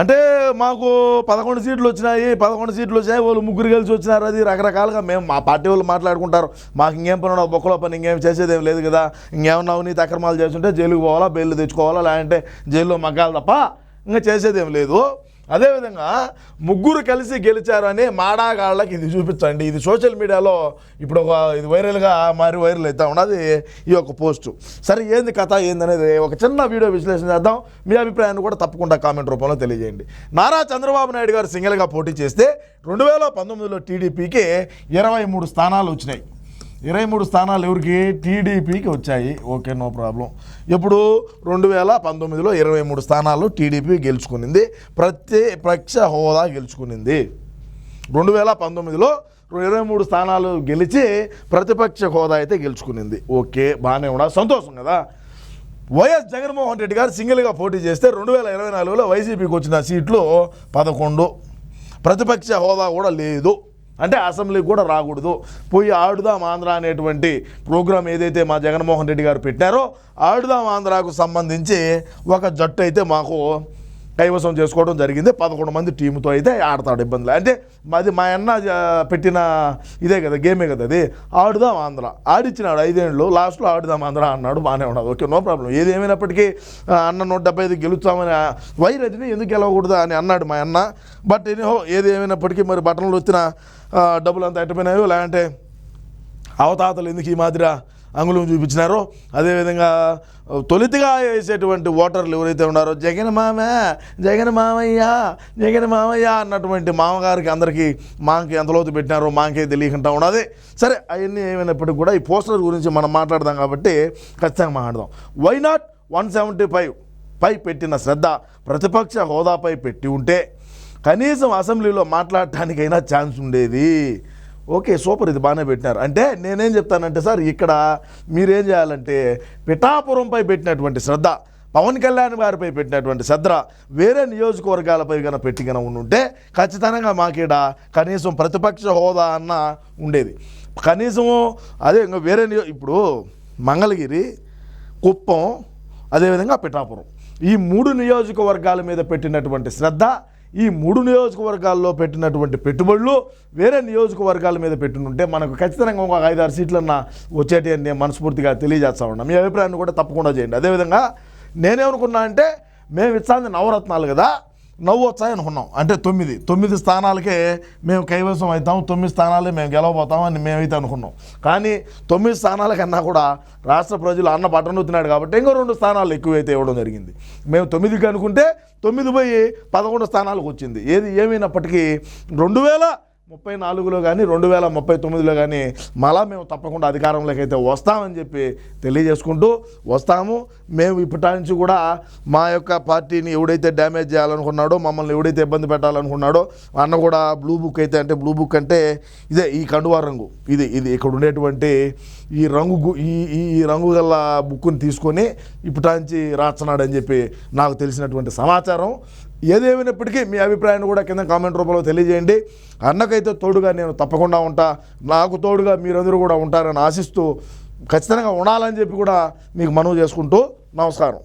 అంటే మాకు పదకొండు సీట్లు వచ్చినాయి పదకొండు సీట్లు వచ్చాయి వాళ్ళు ముగ్గురు కలిసి వచ్చినారు అది రకరకాలుగా మేము మా పార్టీ వాళ్ళు మాట్లాడుకుంటారు. మాకు ఇంకేం పని ఉండదు బొక్కలో పని ఇంకేం చేసేది ఏం లేదు కదా. ఇంకేమన్నా అవినీతి అక్రమాలు చేస్తుంటే జైలుకి పోవాలా బెయిల్ తెచ్చుకోవాలా లేదంటే జైల్లో మగ్గాలి తప్ప ఇంకా చేసేది ఏం లేదు. అదేవిధంగా ముగ్గురు కలిసి గెలిచారు అని మాడాగాళ్ళకి ఇది చూపించండి. ఇది సోషల్ మీడియాలో ఇప్పుడు ఒక ఇది వైరల్గా మారి వైరల్ అవుతా ఉన్నది ఈ యొక్క పోస్టు. సరే ఏంది కథ ఏందనేది ఒక చిన్న వీడియో విశ్లేషణ చేద్దాం. మీ అభిప్రాయాన్ని కూడా తప్పకుండా కామెంట్ రూపంలో తెలియజేయండి. నారా చంద్రబాబు నాయుడు గారు సింగిల్గా పోటీ చేస్తే రెండు వేల పంతొమ్మిదిలో టీడీపీకి ఇరవై మూడు స్థానాలు వచ్చినాయి. ఇరవై మూడు స్థానాలు ఎవరికి? టీడీపీకి వచ్చాయి. Okay no problem. ఇప్పుడు రెండు వేల పంతొమ్మిదిలో ఇరవై మూడు స్థానాలు టీడీపీ గెలుచుకునింది. ప్రత్యక్ష హోదా గెలుచుకునింది. రెండు వేల పంతొమ్మిదిలో ఇరవై మూడు స్థానాలు గెలిచి ప్రతిపక్ష హోదా అయితే గెలుచుకునింది. ఓకే బాగానే ఉండాలి సంతోషం కదా? వైఎస్ జగన్మోహన్ రెడ్డి గారు సింగిల్గా పోటీ చేస్తే రెండు వేల ఇరవై నాలుగులో వైసీపీకి వచ్చిన సీట్లు పదకొండు. ప్రతిపక్ష హోదా కూడా లేదు. అంటే అసెంబ్లీకి కూడా రాకూడదు. పోయి ఆడుదాం ఆంధ్ర అనేటువంటి ప్రోగ్రాం ఏదైతే మా జగన్మోహన్ రెడ్డి గారు పెట్టారో ఆడుదాం ఆంధ్రాకు సంబంధించి ఒక జట్టు అయితే మాకు కైవసం చేసుకోవడం జరిగింది. పదకొండు మంది టీంతో అయితే ఆడతాడు ఇబ్బందులు అంటే మాది మా అన్న పెట్టిన ఇదే కదా గేమే కదా అది. ఆడుదాం ఆంధ్ర. ఆడిచ్చినాడు ఐదేళ్ళు లాస్ట్లో ఆడుదాం ఆంధ్ర అన్నాడు బాగానే ఉన్నాడు. Okay no problem. ఏదేమైనప్పటికీ అన్న నూట డెబ్బై ఐదు గెలుస్తామని ఆ, వై రజని ఎందుకు గెలవకూడదు అని అన్నాడు మా అన్న. బట్ ఎనీహో ఏది మరి బటన్లు వచ్చిన డబ్బులు అంతా ఎట్టపోయినాయో లేదంటే అవతాతలు ఎందుకు ఈ మాదిరా అంగుళం చూపించినారో అదేవిధంగా తొలితిగా వేసేటువంటి ఓటర్లు ఎవరైతే ఉన్నారో జగన్ మామ జగన్ మామయ్య జగన్ మామయ్య అన్నటువంటి మామగారికి అందరికీ మాకి ఎంతలోతు పెట్టినారో మాకే తెలియకుండా ఉన్నది. సరే అవన్నీ ఏమైనప్పటికీ కూడా ఈ పోస్టర్ గురించి మనం మాట్లాడదాం కాబట్టి ఖచ్చితంగా మాట్లాడదాం. Why not one seventy five పై పెట్టిన శ్రద్ధ ప్రతిపక్ష హోదాపై పెట్టి ఉంటే కనీసం అసెంబ్లీలో మాట్లాడటానికైనా ఛాన్స్ ఉండేది. ఓకే సూపర్ ఇది బాగానే పెట్టినారు. అంటే నేనేం చెప్తానంటే సార్ ఇక్కడ మీరేం చేయాలంటే పిఠాపురంపై పెట్టినటువంటి శ్రద్ధ పవన్ కళ్యాణ్ గారిపై పెట్టినటువంటి శ్రద్ధ వేరే నియోజకవర్గాలపై కనుక పెట్టి కనుక ఉంటే ఖచ్చితంగా మాకీడ కనీసం ప్రతిపక్ష హోదా అన్న ఉండేది. కనీసము అదే ఇంకా వేరే నియో ఇప్పుడు మంగళగిరి కుప్పం అదేవిధంగా పిఠాపురం. ఈ మూడు నియోజకవర్గాల మీద పెట్టినటువంటి శ్రద్ధ ఈ మూడు నియోజకవర్గాల్లో పెట్టినటువంటి పెట్టుబడులు వేరే నియోజకవర్గాల మీద పెట్టినుంటే మనకు ఖచ్చితంగా ఒక ఐదారు సీట్లన్న వచ్చేటి అని నేను మనస్ఫూర్తిగా తెలియజేస్తా ఉన్నా. మీ అభిప్రాయాన్ని కూడా తప్పకుండా చేయండి. అదేవిధంగా నేనేమనుకున్నా అంటే మేము ఇచ్చాంది నవరత్నాలు కదా. నవ్వు వచ్చాయి అనుకున్నాం అంటే తొమ్మిది. తొమ్మిది స్థానాలకే మేము కైవసం అవుతాం తొమ్మిది స్థానాలే మేము గెలవబోతాం అని మేమైతే అనుకున్నాం. కానీ తొమ్మిది స్థానాల కన్నా కూడా రాష్ట్ర ప్రజలు అన్న బట్టనొత్తున్నాడు కాబట్టి ఇంకో రెండు స్థానాలు ఎక్కువైతే ఇవ్వడం జరిగింది. మేము తొమ్మిదికి అనుకుంటే తొమ్మిది పోయి పదకొండు స్థానాలకు వచ్చింది. ఏది ఏమైనప్పటికీ రెండు వేల ముప్పై నాలుగులో కానీ రెండు వేల ముప్పై తొమ్మిదిలో కానీ మళ్ళా మేము తప్పకుండా అధికారంలోకి అయితే వస్తామని చెప్పి తెలియజేసుకుంటూ వస్తాము. మేము ఇప్పటి నుంచి కూడా మా యొక్క పార్టీని ఎవడైతే డ్యామేజ్ చేయాలనుకున్నాడో మమ్మల్ని ఎవడైతే ఇబ్బంది పెట్టాలనుకున్నాడో అన్న కూడా బ్లూ బుక్ అయితే అంటే బ్లూ బుక్ అంటే ఇదే ఈ కండువా రంగు. ఇది ఇది ఇక్కడ ఉండేటువంటి ఈ రంగు ఈ ఈ రంగు గల బుక్కుని తీసుకొని ఇప్పటి నుంచి రాస్తున్నాడని చెప్పి నాకు తెలిసినటువంటి సమాచారం. ఏదేమైనప్పటికీ మీ అభిప్రాయాన్ని కూడా కింద కామెంట్ రూపంలో తెలియజేయండి. అన్నకైతే తోడుగా నేను తప్పకుండా ఉంటా. నాకు తోడుగా మీరందరూ కూడా ఉంటారని ఆశిస్తూ ఖచ్చితంగా ఉండాలని చెప్పి కూడా మీకు మనవి చేసుకుంటూ నమస్కారం.